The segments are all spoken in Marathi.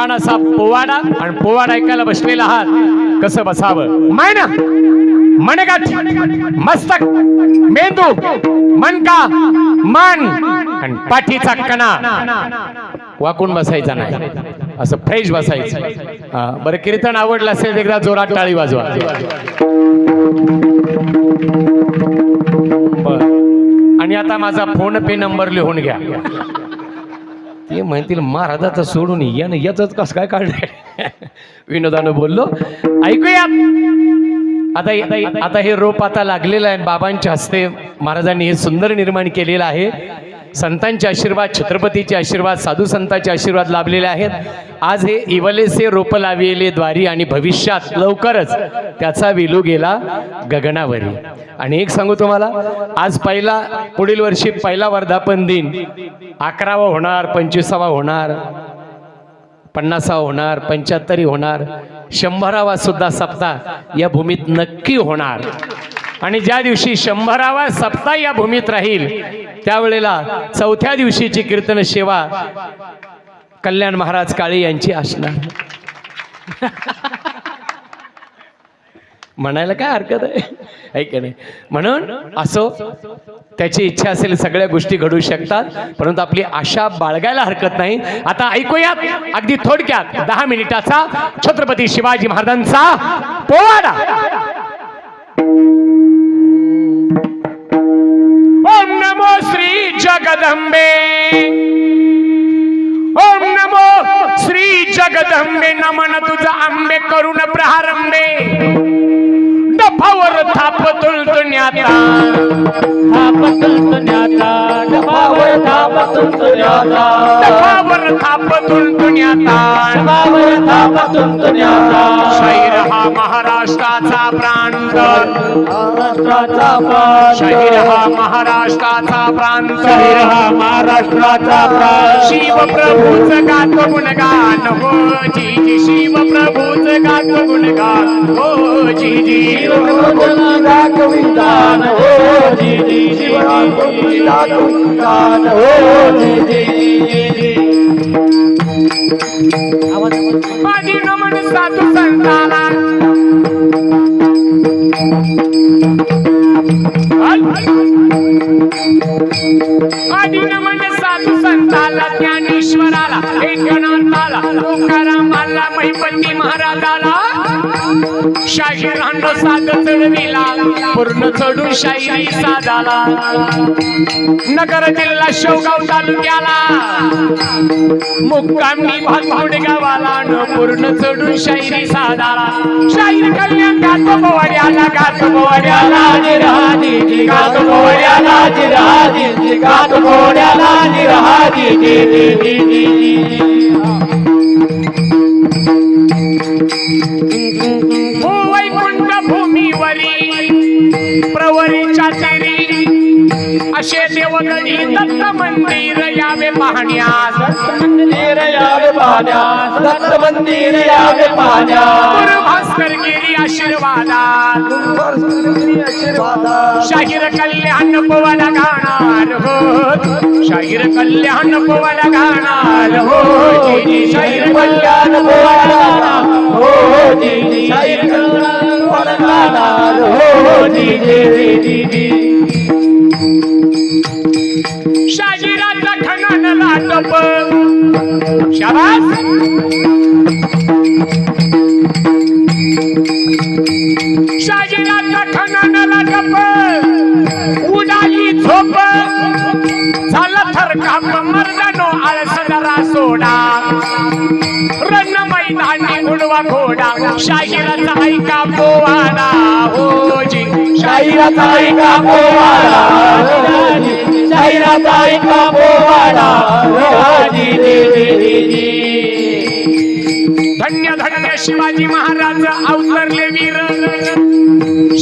छान असा पोवाडा आणि पोवाडा ऐकायला बसलेला आहात. कसं बसावं? मायना मनगट मस्तक मेंदू मनका मन आणि पाठीचा कणा. वाकून बसायचा नाही. असं फ्रेश बसायचं. हा, बरं कीर्तन आवडलं असेल एकदा जोरात टाळी वाजवा. आणि आता माझा फोन पे नंबर लिहून घ्या. ते म्हणतील महाराजाचं सोडून यानं याच कसं काय काढलंय विनोदानं बोललो ऐकूया. आता- आता हे रोप आता लागलेलं आहे बाबांच्या हस्ते महाराजांनी हे सुंदर निर्माण केलेलं आहे. संतांचे आशीर्वाद छत्रपतीचे आशीर्वाद साधू संतांचे आशीर्वाद लाभलेले आहेत. आज हे इवलेसे रोप लावलेले द्वारी आणि भविष्यात लवकरच त्याचा विलू गेला गगनावरी. आणि एक सांगू तुम्हाला आज पहिला पुढील वर्षी पहिला वर्धापन दिन. अकरावा होणार पंचवीसावा होणार पन्नासावा होणार पंच्याहत्तरी होणार शंभरावा सुद्धा सप्ताह या भूमीत नक्की होणार. आणि ज्या दिवशी शंभरावा सप्ताह या भूमीत राहील त्यावेळेला चौथ्या दिवशीची कीर्तन सेवा कल्याण महाराज काळे यांची असणार. म्हणायला काय हरकत आहे? ऐक नाही? म्हणून असो त्याची इच्छा असेल सगळ्या गोष्टी घडू शकतात परंतु आपली आशा बाळगायला हरकत नाही. आता ऐकूयात अगदी थोडक्यात दहा मिनिटाचा छत्रपती शिवाजी महाराजांचा पोवाडा. जगदंबे ओम नमो श्री जगदंबे नमन तुझा आंबे करुण प्रहारंबे डफावर थाप तुलतुन्याता थाप तुलतुन्याचा डबावर थाप तुलतुन्याचा डफावर थाप तुलतुन्याता डबावर थाप तुलतुन्याचा शैर हा महाराष्ट्राचा प्रांत महाराष्ट्राचा प्राण शैर हा महाराष्ट्राचा प्रांत शरीर हा महाराष्ट्राचा प्राण शिव प्रभूच गात गुणगान. हो जी जी शिव प्रभूच गात गुणगान. हो जी जी शिवप्रभूचा कवितान हो जी जी शिवप्रभूचा हो नमन साधू संताला. नमन साधू संताला ज्ञानेश्वराला एकनाथाला महिपती महाराजाला. शाहिरांनो साध चढविला पूर्ण चढून शाहिरी साधाला. नगर जिल्हा शेवगाव तालुक्याला मुक्कामी भातगुड गावाला न पूर्ण चढून शाहिरी साधाला. शाहीर कल्याण गात पोवाड्याला गात पोवाड्याला निरहादी जी गात मोड्याला जिरहादी जी गात मोड्याला निरहादी प्रवरीच्या तेरी असे देवगडी दत्त मंदिर यावे पाहण्यास. मंदिर यावे पाहण्यास. दत्त मंदिर यावे पाहण्यास. गुरु भास्कर गिरी आशीर्वादात. शाहीर कल्याण पवन गाणार हो शाहीर कल्याण पवन गाणार हो शाहीर कल्याण बोळाला हो जी जी शाहीर कल्याण बोळाला हो जी जी जी जी शाहिराचा उडवा शाहिराचा ऐका हो जी. शाहिराचा हो शाहिराचा हो धन्य धन्य शिवाजी महाराज अवतरले वीर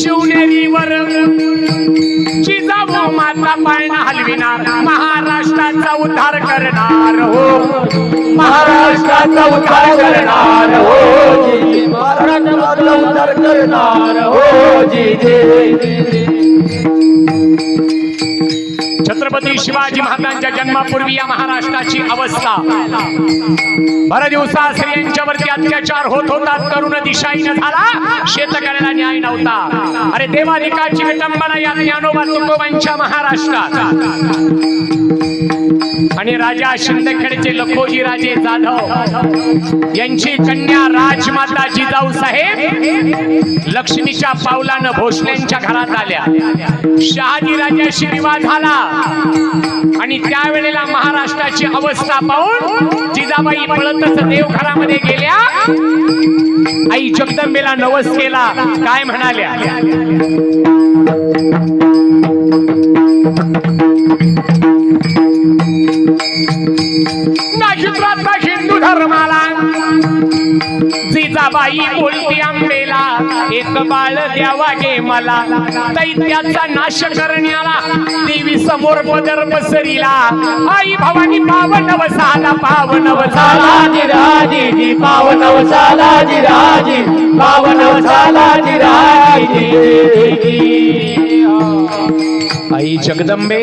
शिवनेरीवर जिजाऊ माता पायना हलविणार महाराष्ट्राचा उद्धार करणार हो. महाराष्ट्राचा उद्धार करणार हो. जी महाराष्ट्राचा उद्धार करणार हो. जी जी. छत्रपती शिवाजी महाराजांच्या जन्मापूर्वी या महाराष्ट्राची अवस्था. भरदिवसा स्त्रियांच्यावरती अत्याचार होत होता तरुण दिशाहीन झाला. शेतकऱ्याला न्याय नव्हता. अरे देवाधिकाची विटंबना या ज्ञानोबा तुकोबांच्या महाराष्ट्रात. आणि राजा शिंदखेडचे लखोजी राजे जाधव यांची कन्या राजमाता जिजाऊ साहेब लक्ष्मीच्या पावलानं भोसल्यांच्या घरात आल्या. शहाजी राजाशी विवाह झाला आणि त्यावेळेला महाराष्ट्राची अवस्था पाहून जिजाबाई पळतच देवघरामध्ये गेल्या. आई जगदंबेला नवस केला. काय म्हणाल्या? बाई बोलती आंबेला एक बाळ द्यावा गे मला. दैत्याचा नाश करण्याला देवी समोर पदर पसरीला आई भवानी पावन वसाला पावन वसाला सालाजी राजी पावन सालाजी राजी पावन सालाजी राजी. आई जगदंबे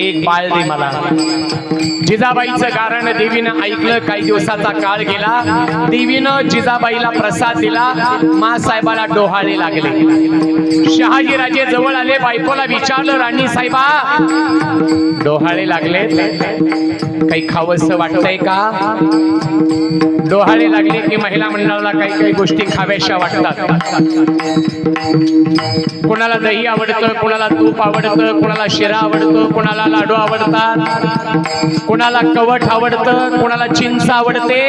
एक बाळ दे मला. जिजाबाईचं कारण देवीनं ऐकलं काही दिवसाचा काळ गेला. देवीनं जिजाबाईला प्रसाद दिला. मासाहेबाला डोहाळे लागले. शहाजीराजे जवळ आले बायकोला विचारलं राणी साहेबा डोहाळे लागले काही खावंसं वाटतंय का? डोहाळे लागले की महिला मंडळाला काही काही गोष्टी खाव्याशा वाटतात. कोणाला दही आवडतं कोणाला तूप आवडतं कोणाला शिरा आवडतो कोणाला लाडू आवडतात कोणाला कवट आवडतं कोणाला चिंच आवडते.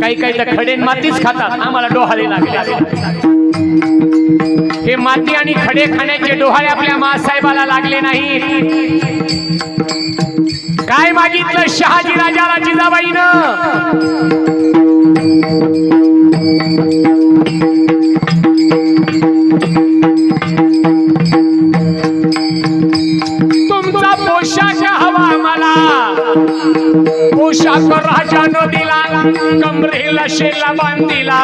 काही काही तर खडे मातीच खातात. आम्हाला डोहाळे लागले. हे माती आणि खडे खाण्याचे डोहाळे आपल्या मासाहेबाला लागले नाही काय मागितलं शहाजी राजाला जिजाबाईनं? पोशाख राजानं दिला कमरेला शेला बांधिला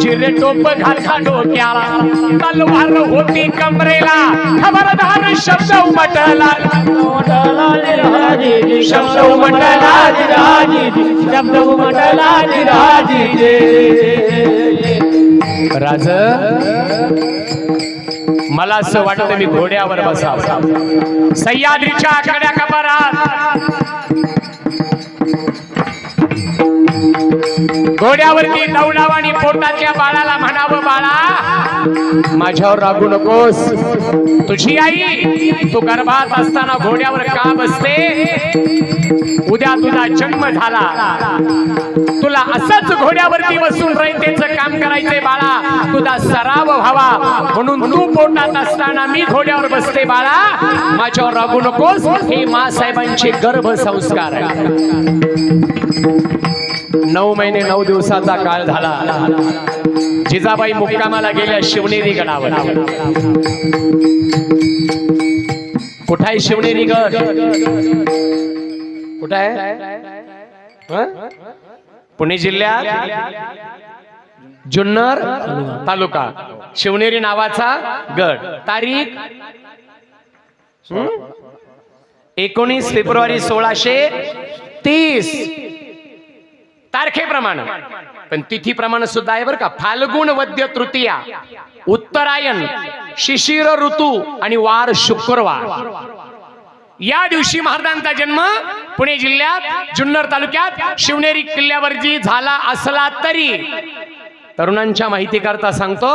चिरे टोप घालखा डोक्याला. तलवार होती कमरेला खबरदार शब्द उमटला. शब्द उमटला शब्द उमटला राजी राज मला असं वाटतं मी घोड्यावर बसा सह्याद्रीच्या आखाड्या कबरात घोड्यावरती दौडाव आणि पोटाच्या बाळाला म्हणावं बाळा माझ्यावर रागू नकोस. तुझी आई तू गर्भात असताना घोड्यावर का बसते? उद्या तुझा जन्म झाला. तुला असंच घोड्यावरती बसून रयतेच काम करायचंय बाळा. तुझा सराव व्हावा. म्हणून तू पोटात असताना मी घोड्यावर बसते बाळा. माझ्यावर रागू नकोस. हे मासाहेबांचे गर्भ संस्कार आहे नऊ महिने नऊ दिवसाचा काळ झाला. जिजाबाई मुक्कामाला गेल्या शिवनेरी गडावर. कुठं आहे शिवनेरी गड? कुठं आहे पुणे जिल्ह्यात? जुन्नर तालुका. शिवनेरी नावाचा गड. तारीख? एकोणीस फेब्रुवारी सोळाशे तीस. तारखेप्रमाणे. पण तिथीप्रमाणे सुद्धा आहे बरं का फाल्गुन वद्य तृतीया उत्तरायण शिशिर ऋतू आणि वार शुक्रवार. या दिवशी महाराजांचा जन्म पुणे जिल्ह्यात जुन्नर तालुक्यात शिवनेरी किल्ल्यावरती झाला असला तरी. तरुणांच्या माहिती करता सांगतो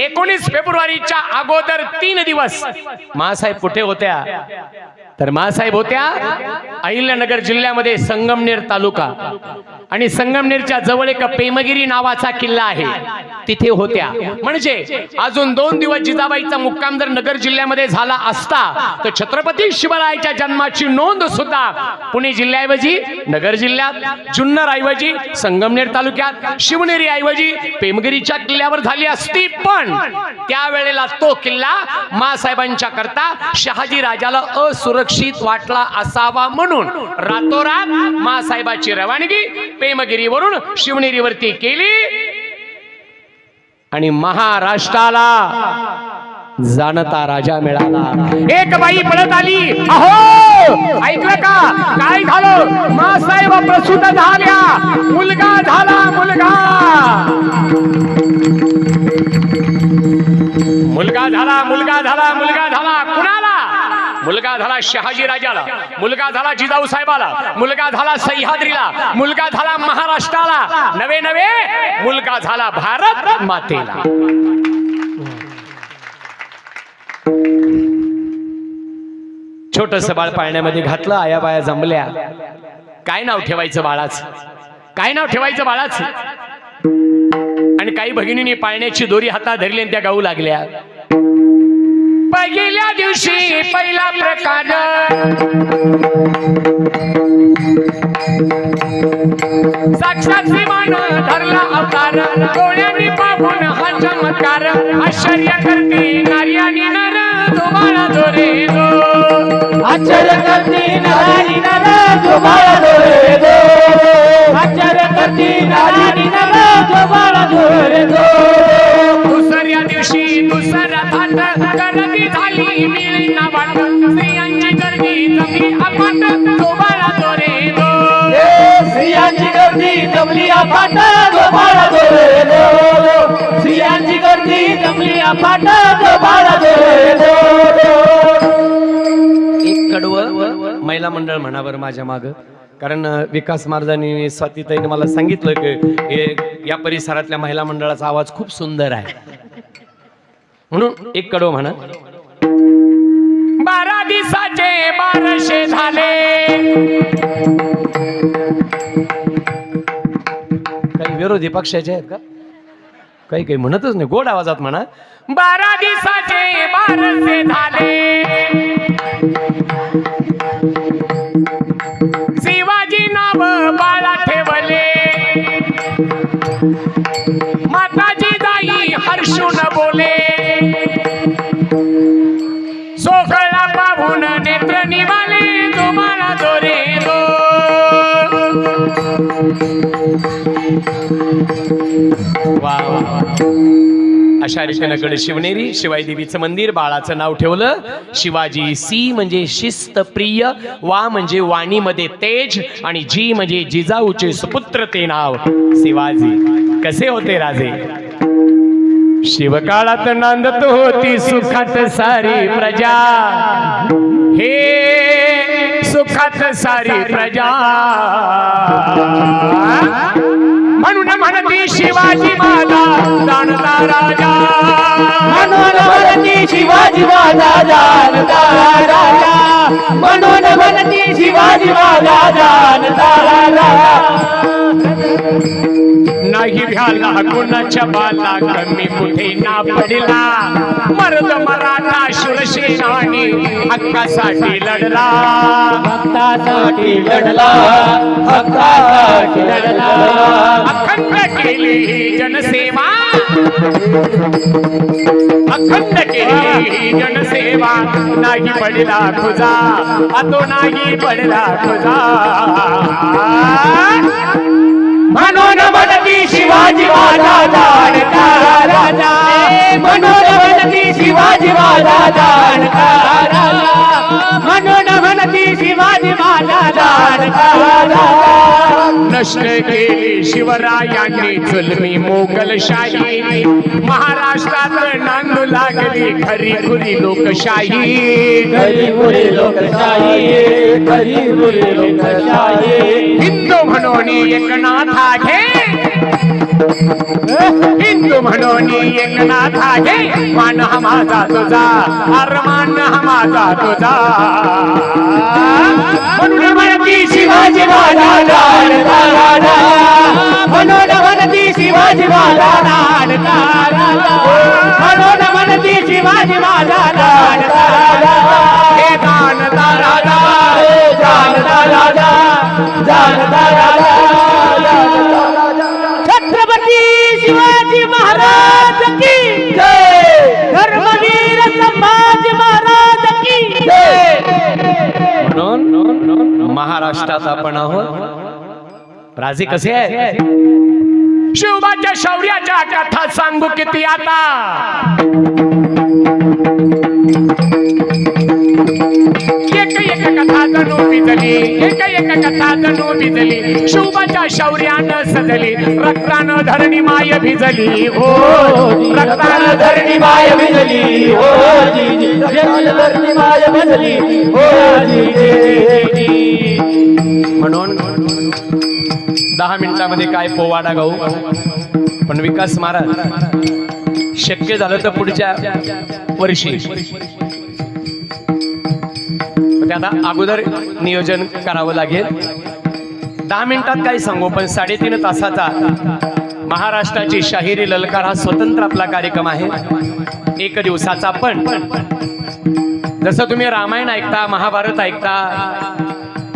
एकोणीस फेब्रुवारीच्या अगोदर तीन दिवस. मासाहेब कुठे होत्या? तर मासाहेब होत्या अहिल्यानगर जिल्ह्यामध्ये संगमनेर तालुका. आणि संगमनेरच्या जवळ एक पेमगिरी नावाचा किल्ला आहे. तिथे होत्या. म्हणजे अजून दोन दिवस जिजाबाईचा मुक्काम जर नगर जिल्ह्यामध्ये झाला असता तर छत्रपती शिवरायाच्या जन्माची नोंद सुद्धा पुणे जिल्ह्याऐवजी नगर जिल्ह्यात जुन्नर ऐवजी संगमनेर तालुक्यात शिवनेरी ऐवजी पेमगिरीच्या किल्ल्यावर झाली असती. पण त्यावेळेला तो किल्ला मासाहेबांच्या करता शहाजी राजाला असुरक्षित सुरक्षित वाटला असावा म्हणून रातोरात मासाहेबाची रवानगी पेमगिरीवरून शिवनेरीवरती केली. आणि महाराष्ट्राला जाणता राजा मिळाला. एक बाई पळत आली. अहो ऐकलं का? काय झालं? मासाहेब प्रसूत झाल्या. मुलगा झाला मुलगा. मुलगा झाला शहाजी राजाला मुलगा झाला जिजाऊ साहेबाला मुलगा झाला सह्याद्रीला मुलगा झाला महाराष्ट्राला. नवे नवे मुलगा झाला भारत मातेला. छोटस बाळ पाळण्यामध्ये घातलं आया बाया जमल्या. काय नाव ठेवायचं बाळाच? काय नाव ठेवायचं बाळाच? आणि काही भगिनींनी पाळण्याची दोरी हातात धरली आणि त्या गाऊ लागल्या. पहिल्या दिवशी पहिला प्रकार साक्षात श्रीमान धरला अवतार. डोळ्यांनी पाहून हा चमत्कार. आश्चर्य करते नारी आणि नर तो बाळा दोरे दो आश्चर्य करती नारायणी नर जो बाळा दोरे दो आश्चर्य करती नारायणी नर जो बाळा दोरे दो दुसऱ्या दिवशी दुसरा थाट गर्दी झाली. मिळी ना स्त्रियांच्या गर्दी जमली अपाट तो बाळा दोरे दो स्त्रियांची गर्दी जमली जो बाळा दोरे एक कडवं महिला मंडळ म्हणा बरं माझ्या माग. कारण विकास मार्जानी स्वातीताईने मला सांगितलं की हे या परिसरातल्या महिला मंडळाचा आवाज खूप सुंदर आहे. म्हणून एक कडवं म्हणा. बारा दिवसाचे बाराशे झाले. काही विरोधी पक्षाचे आहेत का? काही काही म्हणतच नाही. गोड आवाजात म्हणा. बारा दिवसाचे बारसे झाले. शिवाजी नाव बाळा ठेवले. माताजी जाई हर्षून बोले. सोकळा पाहून नेत्र निवाले. तुम्हाला दोरे दो वा अशा रीतीनं गड शिवनेरी शिवाई देवीचं मंदिर बाळाचं नाव ठेवलं. शिवाजी सी म्हणजे शिस्त प्रिय वा म्हणजे वाणीमध्ये तेज आणि जी म्हणजे जिजाऊचे सुपुत्र ते नाव शिवाजी. कसे होते राजे? शिवकाळात नांदत होती सुखात सारी प्रजा. हे सुखात सारी प्रजा. म्हणून म्हणती शिवाजी माझा जाणता राजा. म्हणून म्हणती शिवाजी माझा जाणता राजा. म्हणून म्हणती शिवाजी माझा जाणता राजा. नाही भ्याला कुणाच्या बाला कमी कुठे ना पडला. मर्द मराठा शिवसेनाने हक्कासाठी लढला. भक्तासाठी लढला भक्तासाठी लढला. अखंड केली ही जनसेवा. अखंड केली जनसेवा. नाही पडला तुझा अतो नाही पडला तुझा. म्हणून बनती शिवाजी माझा जाणता राजा. म्हणून बनती शिवाजी माझा जाणता राजा. म्हणून बनती शिवाजी राजा नष्ट केली शिवरायांनी जुलमी मोगलशाही महाराष्ट्रात नांदू लागली खरी खुरी लोकशाही. खरी बुरी लोकशाही खरी बुरी लोकशाही. हिंदू म्हणून एकनाथा घे हिंदू म्हणून एकनाथा घे मान हा माझा तुझा अर मान हा माझा तुझा. म्हणून म्हणती शिवाजी माझा लाल तारा म्हणून म्हणती शिवाजी माझा लाल तारा म्हणून म्हणती शिवाजी माझा लाल तारा हे दान तारा दान तारा महाराज की धर्मवीर संभाजी महाराज की म्हणून महाराष्ट्रात आपण आहोत. राजे कसे आहे शिवबाच्या शौर्याच्या कथा सांगू किती आता. जणू भिजली एक एक कथा जणू भिजली शिवबाच्या शौर्यानं सजली रक्तानं धरणी माय भिजली हो. रक्तानं धरणी माय भिजली हो धरणी माय भिजली हो म्हणून दहा मिनिटामध्ये काय पोवाडा गाऊ? पण विकास महाराज शक्य झालं तर पुढच्या वर्षी. आता अगोदर नियोजन करावं लागेल. दहा मिनिटात काय सांगू पण साडेतीन तासाचा महाराष्ट्राची शाहिरी ललकार हा स्वतंत्र आपला कार्यक्रम आहे. एक दिवसाचा पण. जसं तुम्ही रामायण ऐकता महाभारत ऐकता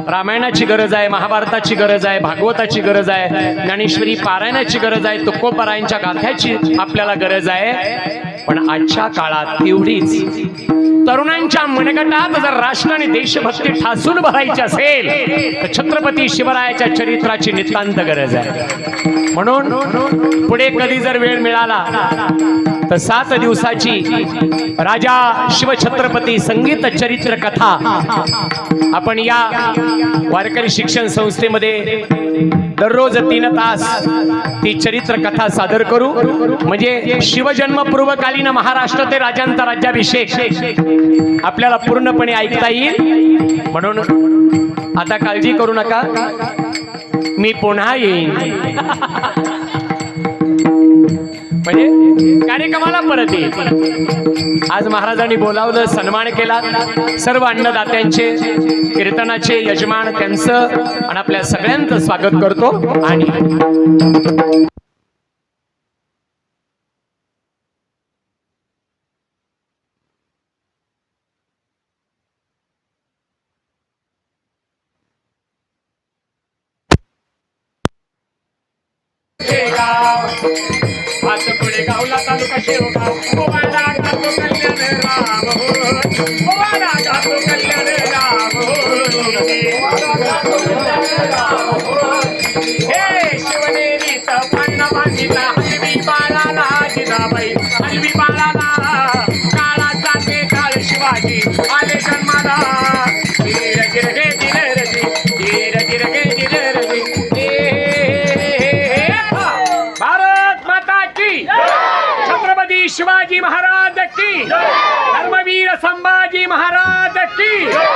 रामायणाची गरज आहे महाभारताची गरज आहे भागवताची गरज आहे ज्ञानेश्वरी पारायणाची गरज आहे तुकोपरायांच्या गाथ्याची आपल्याला गरज आहे. पण आजच्या काळात तेवढीच तरुणांच्या मनगटात जर राष्ट्र आणि देशभक्ती ठासून भरायची असेल तर छत्रपती शिवरायाच्या चरित्राची नितांत गरज आहे. म्हणून पुढे कधी जर वेळ मिळाला तर सात दिवसाची राजा शिवछत्रपती संगीत चरित्र कथा आपण या वारकरी शिक्षण संस्थेमध्ये दररोज तीन तास ती चरित्र कथा सादर करू. म्हणजे शिवजन्म पूर्वकालीन महाराष्ट्र ते राजांचा राज्याभिषेक आपल्याला पूर्णपणे ऐकता येईल. म्हणून आता काळजी करू नका. मी पुन्हा येईन. म्हणजे कार्यक्रमाला परत येईल आज महाराजांनी बोलावलं सन्मान केला. सर्व अन्नदात्यांचे कीर्तनाचे यजमान त्यांचं आणि आपल्या सगळ्यांचं स्वागत करतो आणि आता पुढे गावला तालुका शेवगाव जिजाबाई हलवी बाळाला काळाचा ते काळ शिवाजी आले जन्माला. धीर गिर गे धीर रजी धीर गिर गे धीर भारत माता की छत्रपती शिवाजी महाराज की. धर्मवीर संभाजी महाराज की की.